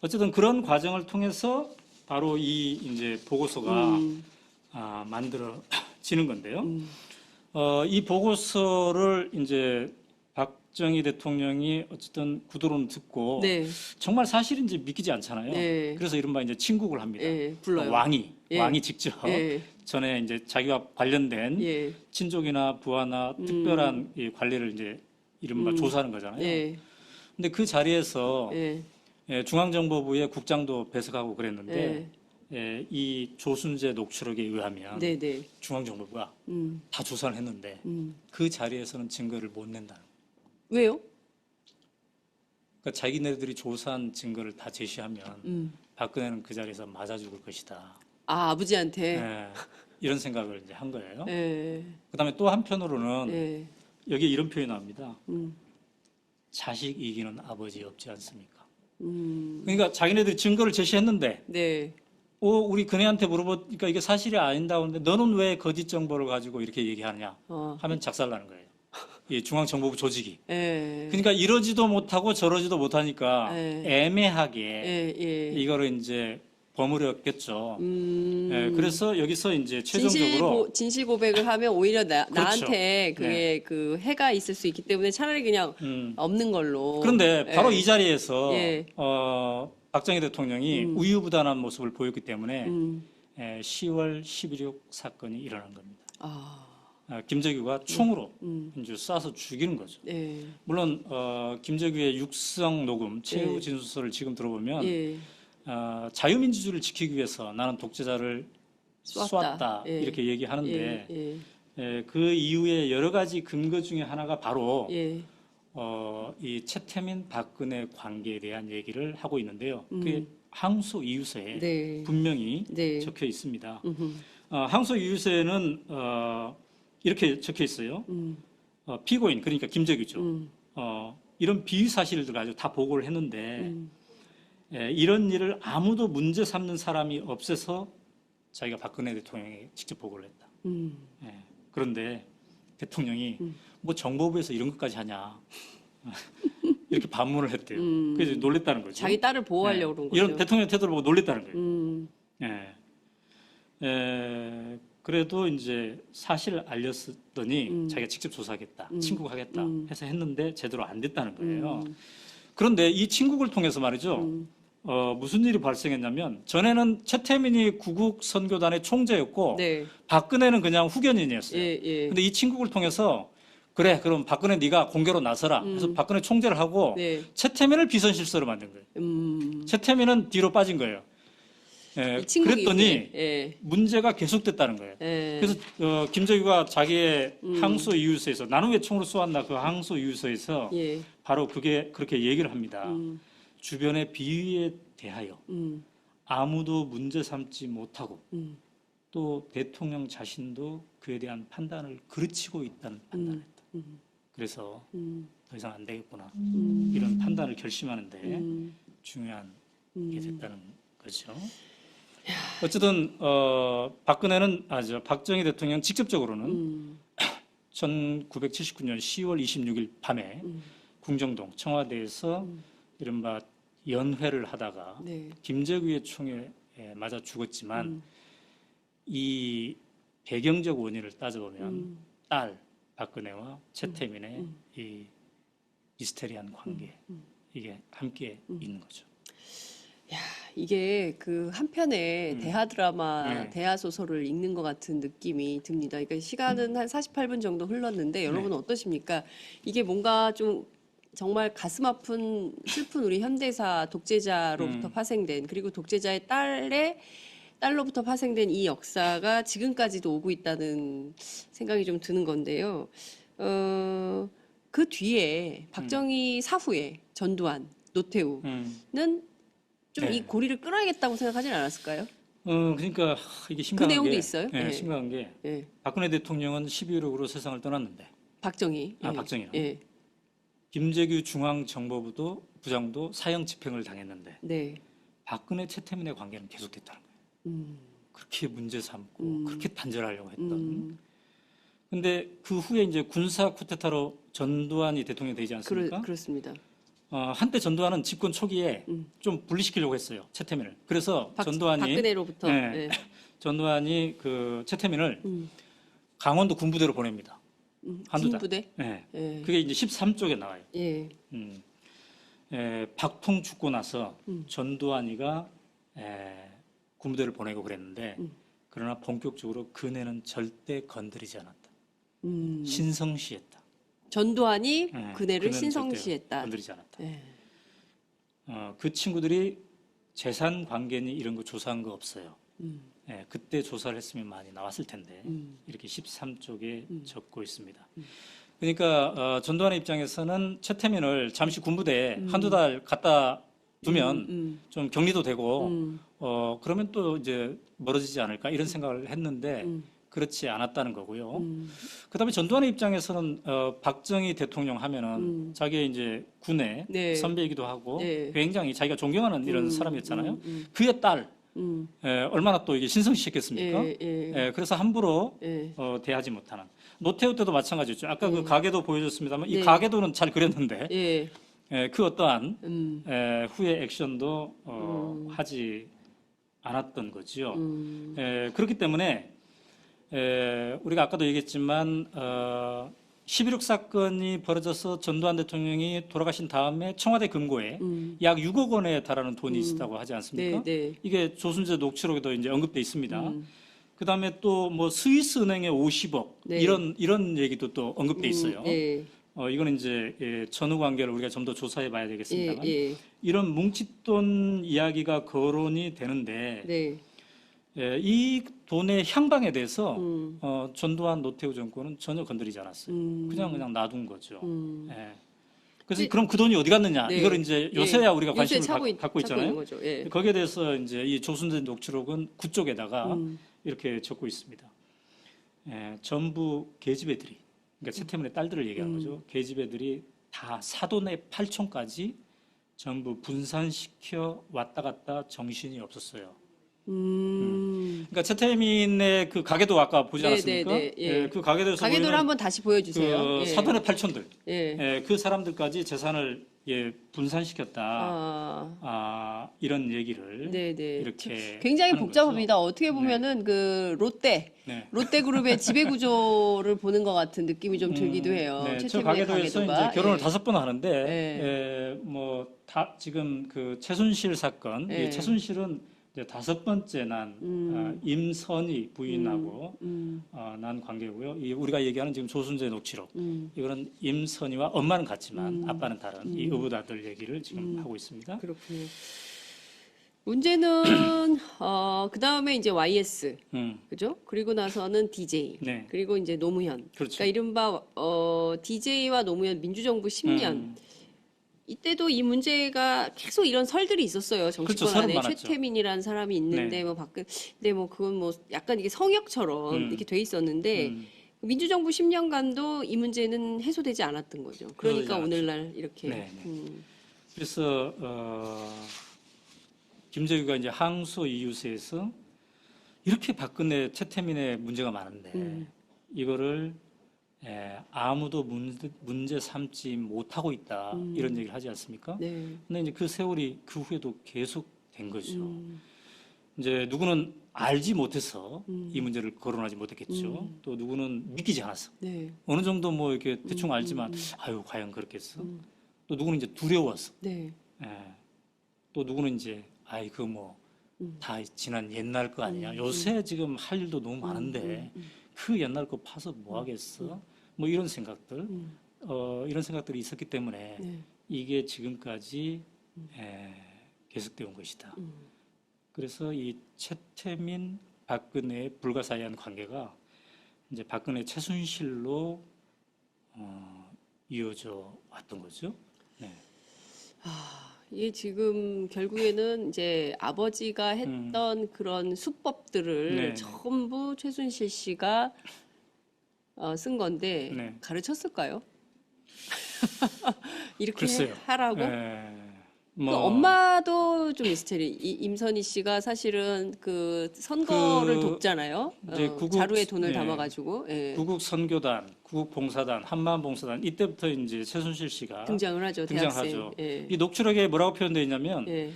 어쨌든 그런 과정을 통해서 바로 이 이제 보고서가 음, 아, 만들어지는 건데요. 음. 어, 이 보고서를 이제 박정희 대통령이 어쨌든 구도론 듣고 네, 정말 사실인지 믿기지 않잖아요. 네. 그래서 이른바 이제 친국을 합니다. 예, 불러요. 어, 왕이 예. 왕이 직접 예, 전에 이제 자기와 관련된 예, 친족이나 부하나 음. 특별한 이 관리를 이제 이른바 음. 조사하는 거잖아요. 예, 근데 그 자리에서 예, 예, 중앙정보부의 국장도 배석하고 그랬는데 예, 예, 이 조순재 녹취록에 의하면 네, 네, 중앙정보부가 음, 다 조사를 했는데 음. 그 자리에서는 증거를 못 낸다는 거예요. 왜요? 그러니까 자기네들이 조사한 증거를 다 제시하면 음. 박근혜는 그 자리에서 맞아 죽을 것이다. 아, 아버지한테. 예, 이런 생각을 이제 한 거예요. 예, 그다음에 또 한편으로는 예, 여기에 이런 표현이 나옵니다. 음, 자식 이기는 아버지 없지 않습니까? 음, 그러니까 자기네들이 증거를 제시했는데 네, 오 우리 그네한테 물어보니까 이게 사실이 아닌다고 하는데 너는 왜 거짓 정보를 가지고 이렇게 얘기하느냐 어, 하면 작살나는 거예요. 이 중앙정보부 조직이. 예, 그러니까 이러지도 못하고 저러지도 못하니까 네. 애매하게 예, 예, 이거를 이제 버무렸겠죠. 음. 예, 그래서 여기서 이제 최종적으로 고, 진실 고 백을 하면 오히려 나, 그렇죠. 나한테 그게 그 해가 있을 수 있기 때문에 차라리 그냥 음, 없는 걸로. 그런데 예. 바로 이 자리에서 예. 어, 박정희 대통령이 음. 우유부단한 모습을 보였기 때문에 음. 예, 10월 11.6 사건이 일어난 겁니다. 아, 아, 김재규가 총으로 음. 이제 쏴서 죽이는 거죠. 예, 물론 어, 김재규의 육성 녹음 최후 예. 진술서를 지금 들어보면 예, 어, 자유민주주의를 지키기 위해서 나는 독재자를 쐈다. 쐈다, 예. 이렇게 얘기하는데 예, 예, 예, 그 이후에 여러 가지 근거 중에 하나가 바로 예, 어, 이 최태민 박근혜 관계에 대한 얘기를 하고 있는데요. 음. 그게 항소 이유서에 네, 분명히 네, 적혀 있습니다. 음흠, 어, 항소 이유서에는 어, 이렇게 적혀 있어요. 음, 어, 피고인 그러니까 김재규죠. 음, 어, 이런 비위 사실들 가지고 다 보고를 했는데 음, 예, 이런 일을 아무도 문제 삼는 사람이 없어서 자기가 박근혜 대통령에게 직접 보고를 했다. 음, 예, 그런데 대통령이 음. 뭐 정보부에서 이런 것까지 하냐 이렇게 반문을 했대요. 음. 그래서 놀랬다는 거죠. 자기 딸을 보호하려고 예, 그런 거죠. 이런 대통령 태도를 보고 놀랬다는 거예요. 음, 예. 에, 그래도 이제 사실을 알렸더니 음. 자기가 직접 조사하겠다, 음. 친구하겠다 음. 해서 했는데 제대로 안 됐다는 거예요. 음, 그런데 이 친국을 통해서 말이죠. 음, 어, 무슨 일이 발생했냐면 전에는 최태민이 구국 선교단의 총재였고 네, 박근혜는 그냥 후견인이었어요. 예, 예, 근데 이 친국을 통해서 그래 그럼 박근혜 네가 공개로 나서라. 그래서 음. 박근혜 총재를 하고 네, 최태민을 비선 실세로 만든 거예요. 음, 최태민은 뒤로 빠진 거예요. 예, 그랬더니 예, 문제가 계속됐다는 거예요. 예, 그래서 어, 김정희가 자기의 음. 항소 이유서에서 나는 왜 총으로 쏘았나 그 항소 이유서에서 예, 바로 그게 그렇게 얘기를 합니다. 음, 주변의 비위에 대하여 음, 아무도 문제 삼지 못하고 음, 또 대통령 자신도 그에 대한 판단을 그르치고 있다는 판단을 했다. 음, 그래서 음, 더 이상 안 되겠구나. 음, 이런 판단을 결심하는데 음, 중요한 음. 게 됐다는 거죠. 어쨌든 어, 박근혜는 아저 박정희 대통령 직접적으로는 음, 1979년 10월 26일 밤에 음, 궁정동 청와대에서 음. 이른바 연회를 하다가 네, 김재규의 총에 맞아 죽었지만 음, 이 배경적 원인을 따져보면 음, 딸 박근혜와 최태민의 음. 이 미스테리한 관계 음. 이게 함께 음. 있는 거죠. 이게 그 한편의 음. 대하 드라마, 네. 대하 소설을 읽는 것 같은 느낌이 듭니다. 그러니까 시간은 한 48분 정도 흘렀는데 여러분 은 어떠십니까? 이게 뭔가 좀 정말 가슴 아픈 슬픈 우리 현대사 독재자로부터 음. 파생된 그리고 독재자의 딸의 딸로부터 파생된 이 역사가 지금까지도 오고 있다는 생각이 좀 드는 건데요. 어, 그 뒤에 박정희 사후에 전두환, 노태우는 음. 좀 네. 이 고리를 끌어야겠다고 생각하진 않았을까요? 어, 그러니까 하, 이게 심각한 내용도 게, 있어요? 예, 네. 심각한 게 예, 박근혜 대통령은 12.16으로 세상을 떠났는데 박정희. 아, 예, 박정희요? 예, 김재규 중앙정보부도 부장도 사형 집행을 당했는데 네. 박근혜 최태민의 관계는 계속됐다는 거예요. 음, 그렇게 문제 삼고 음. 그렇게 단절하려고 했던. 음, 근데 그 후에 이제 군사 쿠데타로 전두환이 대통령이 되지 그러, 않습니까? 그렇습니다. 어, 한때 전두환은 집권 초기에 음. 좀 분리시키려고 했어요. 최태민을. 그래서 박, 전두환이 박근혜로부터. 네. 네. 전두환이 그 최태민을 음, 강원도 군부대로 보냅니다. 음, 한두 달. 군부대. 네. 예. 그게 이제 13쪽에 나와요. 예. 음. 에, 박통 죽고 나서 음. 전두환이가 에, 군부대를 보내고 그랬는데 음. 그러나 본격적으로 그네는 절대 건드리지 않았다. 음. 신성시했다. 전두환이 예, 그네를 그네는 절대 신성시했다. 건드리지 않았다. 예. 어, 그 친구들이 재산 관계니 이런 거 조사한 거 없어요. 음, 예, 그때 조사를 했으면 많이 나왔을 텐데 음, 이렇게 13쪽에 음. 적고 있습니다. 그러니까 어, 전두환의 입장에서는 최태민을 잠시 군부대에 한두 달 갖다 두면 음, 좀 격리도 되고 음, 어 그러면 또 이제 멀어지지 않을까 이런 생각을 했는데 음, 그렇지 않았다는 거고요. 음, 그다음에 전두환의 입장에서는 어 박정희 대통령 하면은 음. 자기의 이제 군의 네. 선배이기도 하고 네. 굉장히 자기가 존경하는 이런 음, 사람이었잖아요. 음, 음, 그의 딸 음, 에, 얼마나 또 이게 신성시했겠습니까? 예, 예, 에, 그래서 함부로 예. 어, 대하지 못하는 노태우 때도 마찬가지였죠. 아까 그 네. 가계도 보여줬습니다만 이 네. 가계도는 잘 그렸는데 예. 에, 그 어떠한 음, 에, 후의 액션도 어, 음. 하지 않았던 거지요. 음, 에, 그렇기 때문에 에, 우리가 아까도 얘기했지만 어, 11.6 사건이 벌어져서 전두환 대통령이 돌아가신 다음에 청와대 금고에 음. 약 6억 원에 달하는 돈이 음. 있었다고 하지 네, 않습니까? 네. 이게 조순재 녹취록에도 이제 언급돼 있습니다. 음, 그다음에 또 뭐 스위스 은행에 50억 네. 이런 이런 얘기도 또 언급돼 있어요. 음, 예, 어 이거는 이제 예, 전후 관계를 우리가 좀 더 조사해 봐야 예, 되겠습니다만 예. 이런 뭉칫돈 이야기가 거론이 되는데 네. 예, 이 돈의 향방에 대해서 음, 어, 전두환 노태우 정권은 전혀 건드리지 않았어요. 음, 그냥 그냥 놔둔 거죠. 음. 예. 그래서 네. 그럼 그 돈이 어디 갔느냐? 네. 이걸 이제 예. 요새야 우리가 요새 관심을 가- 있- 갖고 있잖아요. 예. 거기에 대해서 이제 이 조순재 녹취록은 그쪽에다가 음, 이렇게 적고 있습니다. 예, 전부 계집 애들이, 그러니까 최태민의 딸들을 얘기하는 음. 거죠. 계집 애들이 다 사돈의 팔촌까지 전부 분산시켜 왔다 갔다 정신이 없었어요. 음. 그러니까 최태민의 그 가게도 아까 보지 네, 않았습니까? 네, 네, 예. 그 가게도에서 가게도를 한번 다시 보여주세요. 그 예. 사돈의 팔촌들, 예. 예, 그 사람들까지 재산을 예, 분산시켰다. 아, 아, 이런 얘기를 네, 네. 이렇게 굉장히 하는 복잡합니다. 어떻게 보면은 그 롯데 거죠. 네. 롯데그룹의 지배 구조를 보는 것 같은 느낌이 좀 들기도 해요. 네, 저 최태민의 가게도에서 가게도가. 이제 결혼을 예. 다섯 번 하는데 예. 예, 뭐다 지금 그 최순실 사건, 예. 이 최순실은 이제 다섯 번째 난 음. 아, 임선희 부인하고 음, 어, 난 관계고요. 이 우리가 얘기하는 지금 조순재 녹취록 음, 이거는 임선희와 엄마는 같지만 음. 아빠는 다른 이 음. 의붓아들 얘기를 지금 음. 하고 있습니다. 그렇군요. 문제는 어, 그 다음에 이제 YS 음, 그죠? 그리고 나서는 DJ 네, 그리고 이제 노무현. 그렇죠. 그러니까 이른바 어, DJ와 노무현 민주정부 10년 음, 이때도 이 문제가 계속 이런 설들이 있었어요. 정치권 그렇죠. 안에. 최태민이라는 사람이 있는데 네. 뭐 밖에 근데 뭐 그건 뭐 약간 이게 성역처럼 음. 이렇게 돼 있었는데 음, 민주정부 10년간도 이 문제는 해소되지 않았던 거죠. 그러니까. 오늘날 이렇게 네, 네. 음, 그래서 어, 김재규가 이제 항소 이유서에서 이렇게 박근혜 최태민의 문제가 많은데 음. 이거를 에, 아무도 문제, 문제 삼지 못하고 있다 음. 이런 얘기를 하지 않습니까? 네. 근데 이제 그 세월이 그 후에도 계속 된 거죠. 음, 이제 누구는 알지 못해서 음. 이 문제를 거론하지 못했겠죠. 음. 또 누구는 믿기지 않았어. 네. 어느 정도 뭐 이렇게 대충 음, 알지만 음, 아유 과연 그렇겠어. 음. 또 누구는 이제 두려웠어. 네. 예. 또 누구는 이제 아이 그뭐다 음. 지난 옛날 거 아니야. 음, 요새 지금 할 일도 너무 많은데 음, 그 옛날 거 파서 뭐 하겠어? 뭐 이런 생각들, 음, 어, 이런 생각들이 있었기 때문에 네. 이게 지금까지 에, 계속되어 온 것이다. 음. 그래서 이 최태민 박근혜의 불가사의한 관계가 이제 박근혜 최순실로 어, 이어져 왔던 거죠. 네. 아, 이게 지금 결국에는 이제 아버지가 했던 그런 수법들을 음. 네, 네. 전부 최순실 씨가 어, 쓴 건데 네. 가르쳤을까요? 이렇게 글쎄요. 하라고? 에, 뭐 그 엄마도 좀 미스테리. 이, 임선희 씨가 사실은 그 선거를 그 돕잖아요. 이제 어, 구국- 자루에 돈을 예. 담아가지고 예. 구국 선교단, 구국 봉사단, 한마음 봉사단 이때부터 이제 최순실 씨가 등장을 하죠. 등장하죠. 대학생. 예. 이 녹취록에 뭐라고 표현되어 있냐면 예.